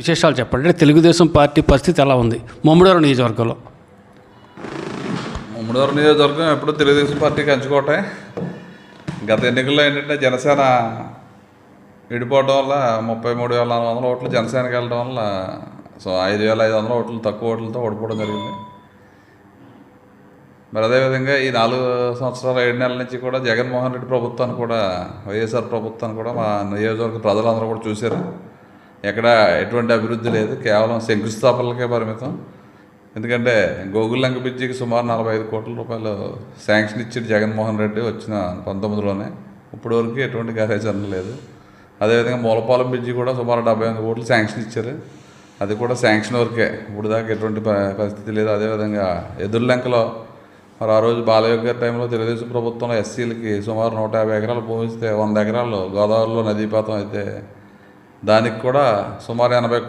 విశేషాలు చెప్పండి. అంటే తెలుగుదేశం పార్టీ పరిస్థితి ఎలా ఉంది? మమ్మడివారం నియోజకవర్గంలో. ముమ్మడివారం నియోజకవర్గం ఎప్పుడు తెలుగుదేశం పార్టీకి అంచుకోవటే గత ఎన్నికల్లో ఏంటంటే జనసేన విడిపోవడం వల్ల ముప్పై మూడు వేల నాలుగు వందల ఓట్లు జనసేనకి వెళ్ళడం వల్ల సో ఐదు వేల ఐదు వందల ఓట్లు తక్కువ ఓట్లతో ఓడిపోవడం జరిగింది. మరి అదేవిధంగా ఈ నాలుగు సంవత్సరాల ఏడు నెలల నుంచి కూడా జగన్మోహన్ రెడ్డి ప్రభుత్వాన్ని కూడా వైఎస్ఆర్ ప్రభుత్వాన్ని కూడా మా నియోజకవర్గ ప్రజలందరూ కూడా చూశారు. ఎక్కడ ఎటువంటి అభివృద్ధి లేదు కేవలం శంకుస్థాపనలకే పరిమితం. ఎందుకంటే గోగుల్లంక బ్రిడ్జికి సుమారు నలభై ఐదు కోట్ల రూపాయలు శాంక్షన్ ఇచ్చి జగన్మోహన్ రెడ్డి వచ్చిన పంతొమ్మిదిలోనే. ఇప్పటి వరకు ఎటువంటి కార్యాచరణ లేదు. అదేవిధంగా మూలపాలెం బ్రిడ్జి కూడా సుమారు డెబ్బై ఎనిమిది కోట్లు శాంక్షన్ ఇచ్చారు. అది కూడా శాంక్షన్ వరకే. ఇప్పుడు దాకా ఎటువంటి పరిస్థితి లేదు. అదేవిధంగా ఎదుర్లంకలో మరి ఆ రోజు బాలయోగి గారి టైంలో తెలుగుదేశం ప్రభుత్వంలో ఎస్సీలకి సుమారు నూట యాభై ఎకరాలు భూమి ఇస్తే వంద ఎకరాలు గోదావరిలో నదీపాతం అయితే దానికి కూడా సుమారు ఎనభై